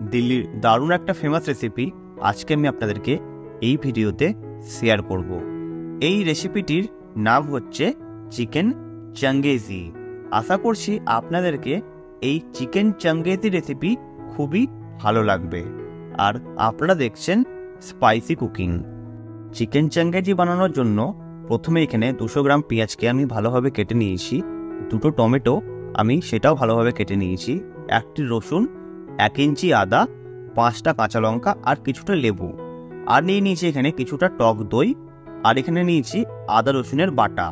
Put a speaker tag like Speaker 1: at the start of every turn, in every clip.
Speaker 1: দিল্লির দারুণ একটা ফেমাস রেসিপি আজকে আমি আপনাদেরকে এই ভিডিওতে শেয়ার করব। এই রেসিপিটির নাম হচ্ছে চিকেন চাঙ্গেজি। আশা করছি আপনাদেরকে এই চিকেন চাঙ্গেজি রেসিপি খুবই ভালো লাগবে। আর আপনারা দেখছেন স্পাইসি কুকিং চিকেন চাঙ্গেজি বানানোর জন্য প্রথমে এখানে দুশো গ্রাম পেঁয়াজকে আমি ভালোভাবে কেটে নিয়েছি, দুটো টমেটো আমি সেটাও ভালোভাবে কেটে নিয়েছি, একটি রসুন এক ইঞ্চি আদা, পাঁচটা কাঁচা লঙ্কা আর কিছুটা লেবু। আর নিয়ে নিয়েছি এখানে কিছুটা টক দই, আর এখানে নিয়েছি আদা রসুনের বাটা।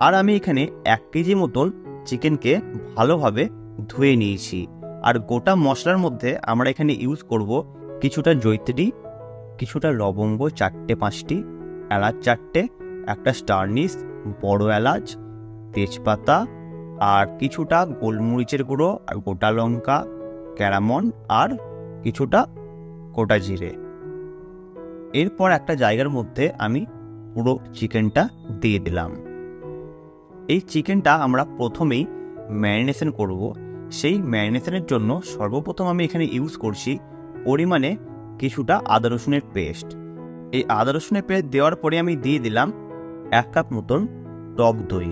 Speaker 1: আর আমি এখানে এক কেজি মতন চিকেনকে ভালোভাবে ধুয়ে নিয়েছি। আর গোটা মশলার মধ্যে আমরা এখানে ইউজ করব কিছুটা জৈত্রী, কিছুটা লবঙ্গ চারটে পাঁচটি, এলাচ চারটে, একটা স্টারনিস, বড় এলাচ, তেজপাতা, আর কিছুটা গোলমরিচের গুঁড়ো, আর গোটা লঙ্কা ক্যারামন আর কিছুটা গোটা জিরে। এরপর একটা জায়গার মধ্যে আমি পুরো চিকেনটা দিয়ে দিলাম। এই চিকেনটা আমরা প্রথমেই ম্যারিনেশন করব। সেই ম্যারিনেশনের জন্য সর্বপ্রথম আমি এখানে ইউজ করছি পরিমাণে কিছুটা আদা রসুনের পেস্ট। এই আদা রসুনের পেস্ট দেওয়ার পরে আমি দিয়ে দিলাম এক কাপ মতন টক দই।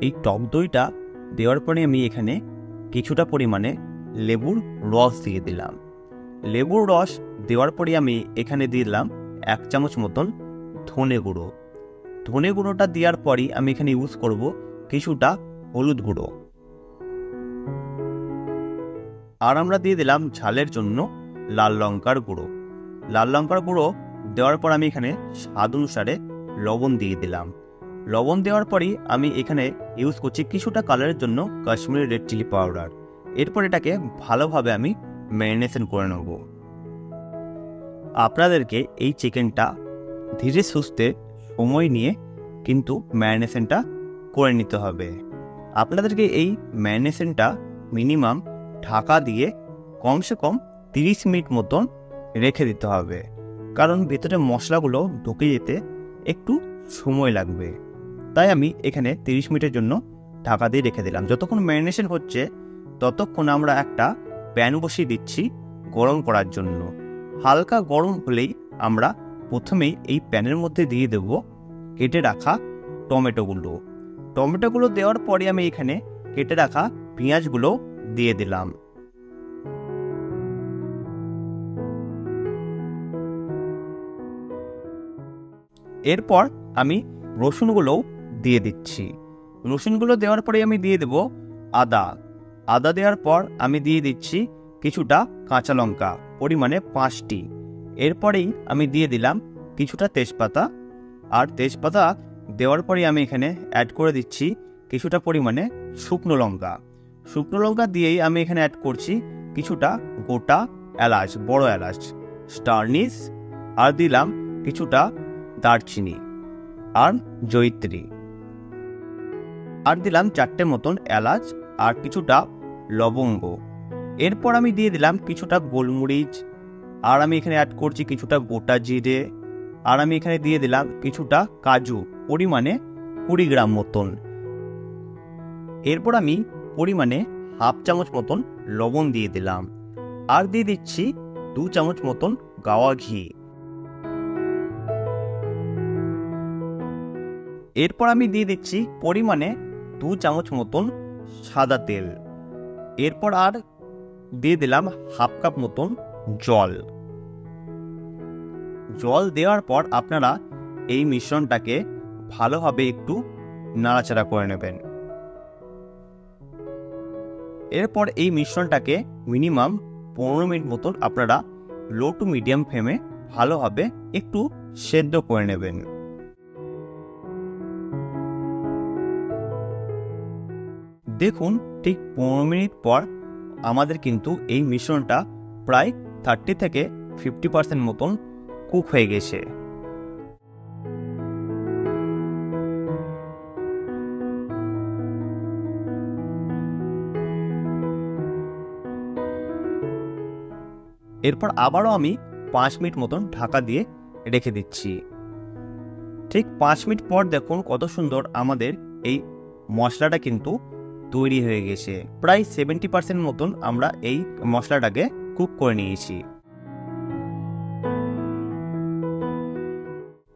Speaker 1: এই টক দইটা দেওয়ার পরে আমি এখানে কিছুটা পরিমাণে লেবুর রস দিয়ে দিলাম। লেবুর রস দেওয়ার পরে আমি এখানে দিলাম এক চামচ মতন ধনে গুঁড়ো। ধনে গুঁড়োটা দেওয়ার পরই আমি এখানে ইউজ করব কিছুটা হলুদ গুঁড়ো। আর আমরা দিয়ে দিলাম ঝালের জন্য লাল লঙ্কার গুঁড়ো। লাল লঙ্কার গুঁড়ো দেওয়ার পর আমি এখানে স্বাদ অনুসারে লবণ দিয়ে দিলাম। লবণ দেওয়ার পরই আমি এখানে ইউজ করছি কিছুটা কালারের জন্য কাশ্মীরি রেড চিলি পাউডার এরপর এটাকে ভালোভাবে আমি ম্যারিনেশন করে নেব। আপনাদেরকে এই চিকেনটা ধীরে সুস্থে সময় নিয়ে কিন্তু ম্যারিনেশনটা করে নিতে হবে। আপনাদেরকে এই ম্যারিনেশনটা মিনিমাম ঢাকা দিয়ে কমসে কম তিরিশ মিনিট মতন রেখে দিতে হবে। কারণ ভেতরে মশলাগুলো ঢুকে যেতে একটু সময় লাগবে। তাই আমি এখানে তিরিশ মিনিটের জন্য ঢাকা দিয়ে রেখে দিলাম। যতক্ষণ ম্যারিনেশন হচ্ছে ততক্ষণ আমরা একটা প্যান বসিয়ে দিচ্ছি গরম করার জন্য। হালকা গরম হলেই আমরা প্রথমেই এই প্যানের মধ্যে দিয়ে দেব কেটে রাখা টমেটোগুলো। টমেটোগুলো দেওয়ার পরে আমি এখানে কেটে রাখা পেঁয়াজগুলো দিয়ে দিলাম। এরপর আমি রসুনগুলোও দিয়ে দিচ্ছি। রসুনগুলো দেওয়ার পরে আমি দিয়ে দেব আদা। আদা দেওয়ার পর আমি দিয়ে দিচ্ছি কিছুটা কাঁচা লঙ্কা, পরিমাণে পাঁচটি। এরপরেই আমি দিয়ে দিলাম কিছুটা তেজপাতা। আর তেজপাতা দেওয়ার পরে আমি এখানে অ্যাড করে দিচ্ছি কিছুটা পরিমাণে শুকনো লঙ্কা। শুকনো লঙ্কা দিয়েই আমি এখানে অ্যাড করছি কিছুটা গোটা এলাচ, বড় এলাচ স্টারনিস আর দিলাম কিছুটা দারচিনি আর জৈত্রী আর দিলাম চারটে মতন এলাচ আর কিছুটা লবঙ্গ। এরপর আমি দিয়ে দিলাম কিছুটা গোলমরিচ, আর আমি এখানে অ্যাড করছি কিছুটা গোটা জিরে, আর আমি এখানে দিয়ে দিলাম কিছুটা কাজু, পরিমাণে কুড়ি গ্রাম মতন। এরপর আমি পরিমাণে হাফ চামচ মতন লবণ দিয়ে দিলাম, আর দিয়ে দিচ্ছি দু চামচ মতন গাওয়া ঘি। এরপর আমি দিয়ে দিচ্ছি পরিমাণে দু চামচ মতন সাদা তেল। এরপর আর দিয়ে দিলাম হাফ কাপ মতন জল। জল দেওয়ার পর আপনারা এই মিশ্রণটাকে ভালোভাবে একটু নাড়াচাড়া করে নেবেন। এরপর এই মিশ্রণটাকে মিনিমাম পনেরো মিনিট মতন আপনারা লো টু মিডিয়াম ফ্লেমে ভালোভাবে একটু সেদ্ধ করে নেবেন। দেখুন ঠিক পনেরো মিনিট পর আমাদের কিন্তু এই মিশ্রণটা প্রায় থার্টি থেকে ফিফটি পার্সেন্ট মতন কুক হয়ে গেছে। এরপর আবারও আমি পাঁচ মিনিট মতন ঢাকা দিয়ে রেখে দিচ্ছি। ঠিক পাঁচ মিনিট পর দেখুন কত সুন্দর আমাদের এই মশলাটা কিন্তু তৈরি হয়ে গেছে। প্রায় সেভেন্টি পার্সেন্ট মতন আমরা এই মশলাটাকে কুক করে নিয়েছি।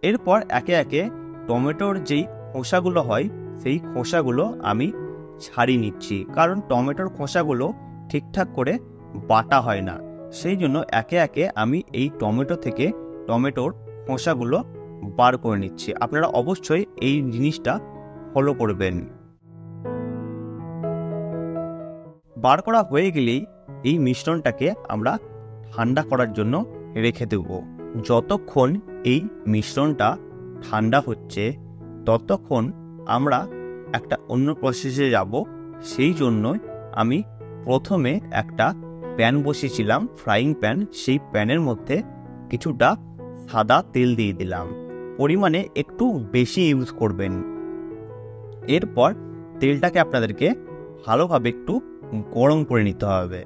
Speaker 1: এরপর একে একে টমেটোর যেই খোসাগুলো হয়, সেই খোসাগুলো আমি ছাড়িয়ে নিচ্ছি। কারণ টমেটোর খোসাগুলো ঠিকঠাক করে বাটা হয় না। সেই জন্য একে একে আমি এই টমেটো থেকে টমেটোর খোসাগুলো বার করে নিচ্ছি। আপনারা অবশ্যই এই জিনিসটা ফলো করবেন। বার করা হয়ে গেলেই এই মিশ্রণটাকে আমরা ঠান্ডা করার জন্য রেখে দেব। যতক্ষণ এই মিশ্রণটা ঠান্ডা হচ্ছে, ততক্ষণ আমরা একটা অন্য প্রসেসে যাব। সেই জন্যই আমি প্রথমে একটা প্যান বসিয়েছিলাম ফ্রাইং প্যান সেই প্যানের মধ্যে কিছুটা সাদা তেল দিয়ে দিলাম। পরিমাণে একটু বেশি ইউজ করবেন। এরপর তেলটাকে আপনাদেরকে ভালোভাবে একটু গরম করে নিতে হবে।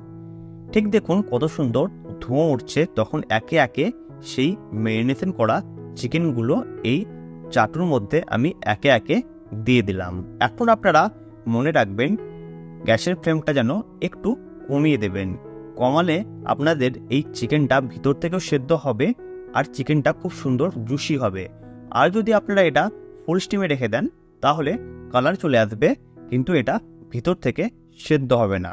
Speaker 1: ঠিক দেখুন কত সুন্দর ধোঁয়া উঠছে। তখন একে একে সেই ম্যারিনেশন করা চিকেনগুলো এই চাটুর মধ্যে আমি একে একে দিয়ে দিলাম। এখন আপনারা মনে রাখবেন গ্যাসের ফ্লেমটা যেন একটু কমিয়ে দেবেন। কমালে আপনাদের এই চিকেনটা ভিতর থেকেও সেদ্ধ হবে আর চিকেনটা খুব সুন্দর জুসি হবে। আর যদি আপনারা এটা ফুল স্টিমে রেখে দেন, তাহলে কালার চলে আসবে, কিন্তু এটা ভিতর থেকে সেদ্ধ হবে না।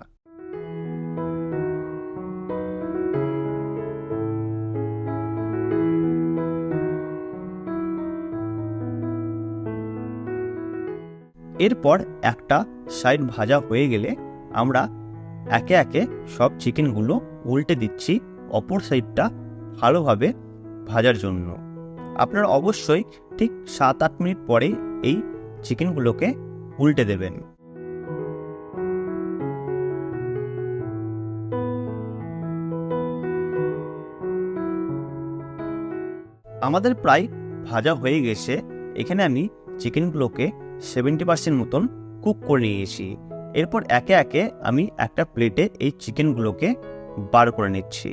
Speaker 1: এরপর একটা সাইড ভাজা হয়ে গেলে আমরা একে একে সব চিকেনগুলো উল্টে দিচ্ছি অপর সাইডটা ভালোভাবে ভাজার জন্য। আপনারা অবশ্যই ঠিক সাত আট মিনিট পরে এই চিকেনগুলোকে উল্টে দেবেন। আমাদের প্রায় ভাজা হয়ে গেছে। এখানে আমি চিকেনগুলোকে সেভেন্টি পার্সেন্ট মতন কুক করে নিয়েছি। এরপর একে একে আমি একটা প্লেটে এই চিকেনগুলোকে বার করে নিচ্ছি।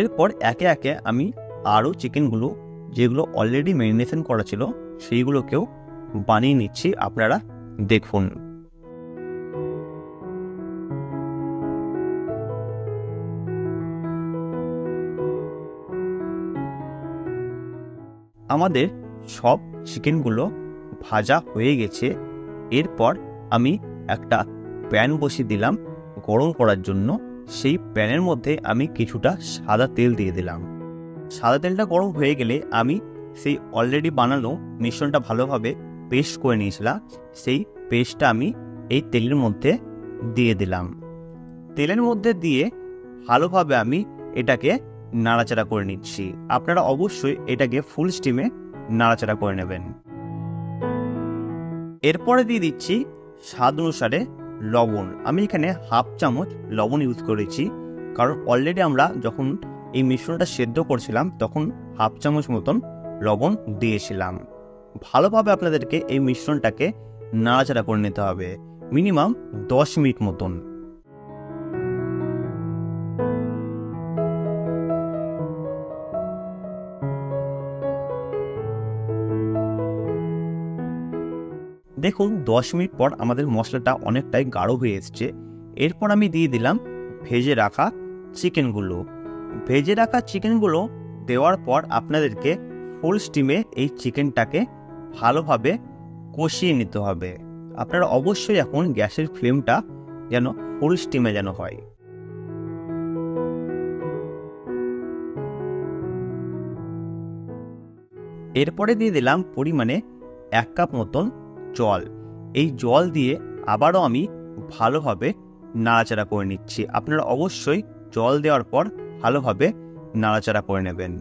Speaker 1: এরপর একে একে আমি আরও চিকেনগুলো, যেগুলো অলরেডি ম্যারিনেশন করা ছিল, সেইগুলোকেও বানিয়ে নিচ্ছি। আপনারা দেখুন। আমাদের সব চিকেনগুলো ভাজা হয়ে গেছে। এরপর আমি একটা প্যান বসিয়ে দিলাম গরম করার জন্য। সেই প্যানের মধ্যে আমি কিছুটা সাদা তেল দিয়ে দিলাম। সাদা তেলটা গরম হয়ে গেলে আমি সেই অলরেডি বানানো মিশ্রণটা ভালোভাবে পেস্ট করে নিয়েছিলাম, সেই পেস্টটা আমি এই তেলের মধ্যে দিয়ে দিলাম। তেলের মধ্যে দিয়ে ভালোভাবে আমি এটাকে নাড়াচাড়া করে নিচ্ছি। আপনারা অবশ্যই এটাকে ফুল স্টিমে নাড়াচাড়া করে নেবেন। এরপরে দিয়ে দিচ্ছি স্বাদ অনুসারে লবণ। আমি এখানে হাফ চামচ লবণ ইউজ করেছি, কারণ অলরেডি আমরা যখন এই মিশ্রণটা সেদ্ধ করছিলাম, তখন হাফ চামচ মতন লবণ দিয়েছিলাম। ভালোভাবে আপনাদেরকে এই মিশ্রণটাকে নাড়াচাড়া করে নিতে হবে। মিনিমাম দশ মিনিট মতন। দেখুন, দশ মিনিট পর আমাদের মশলাটা অনেকটাই গাঢ় হয়ে এসছে। এরপর আমি দিয়ে দিলাম ভেজে রাখা চিকেনগুলো। ভেজে রাখা চিকেনগুলো দেওয়ার পর আপনাদেরকে ফুল স্টিমে এই চিকেনটাকে ভালোভাবে কষিয়ে নিতে হবে। আপনারা অবশ্যই এখন গ্যাসের ফ্লেমটা যেন ফুল স্টিমে যেন হয়। এরপরে দিয়ে দিলাম পরিমাণে এক কাপ মতন জল। এই জল দিয়ে আবারও আমি ভালোভাবে নাড়াচাড়া করে নিচ্ছি। আপনারা অবশ্যই জল দেওয়ার পর ভালোভাবে নাড়াচাড়া করে নেবেন।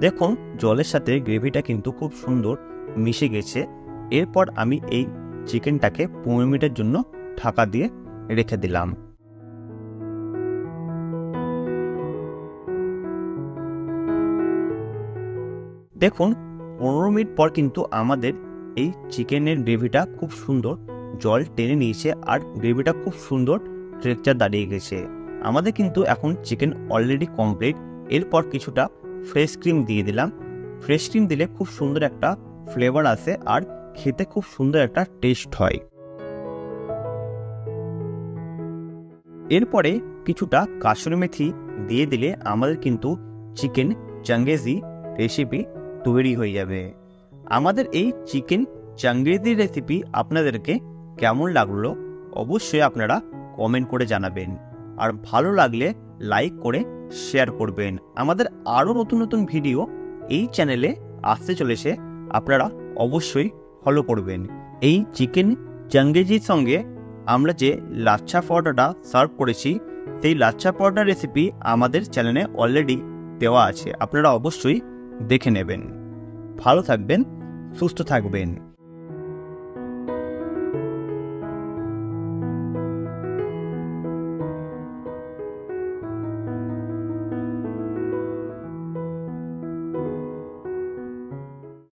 Speaker 1: দেখুন, জলের সাথে গ্রেভিটা কিন্তু খুব সুন্দর মিশে গেছে। এরপর আমি এই চিকেনটাকে পনেরো মিনিটের জন্য ঢাকা দিয়ে রেখে দিলাম। দেখুন, পনেরো মিনিট পর কিন্তু আমাদের এই চিকেনের গ্রেভিটা খুব সুন্দর জল টেনে নিয়েছে আর গ্রেভিটা খুব সুন্দর টেক্সচার দাঁড়িয়ে গেছে। আমাদের কিন্তু এখন চিকেন অলরেডি কমপ্লিট এরপর কিছুটা ফ্রেশ ক্রিম দিয়ে দিলাম। ফ্রেশ ক্রিম দিলে খুব সুন্দর একটা ফ্লেভার আসে আর খেতে খুব সুন্দর একটা টেস্ট হয়। এরপরে কিছুটা কাসুরি মেথি দিয়ে দিলে আমাদের কিন্তু চিকেন চাঙ্গেজি রেসিপি তৈরি হয়ে যাবে। আমাদের এই চিকেন চাঙ্গেজি রেসিপি আপনাদেরকে কেমন লাগল অবশ্যই আপনারা কমেন্ট করে জানাবেন। আর ভালো লাগলে লাইক করে শেয়ার করবেন। আমাদের আরও নতুন নতুন ভিডিও এই চ্যানেলে আসতে চলেছে। আপনারা অবশ্যই ফলো করবেন। এই চিকেন চাঙ্গেজির সঙ্গে আমরা যে লাচ্ছা পরোটাটা সার্ভ করেছি, সেই লাচ্ছা পরোটা রেসিপি আমাদের চ্যানেলে অলরেডি দেওয়া আছে। আপনারা অবশ্যই দেখে নেবেন। ভালো থাকবেন, সুস্থ থাকবেন।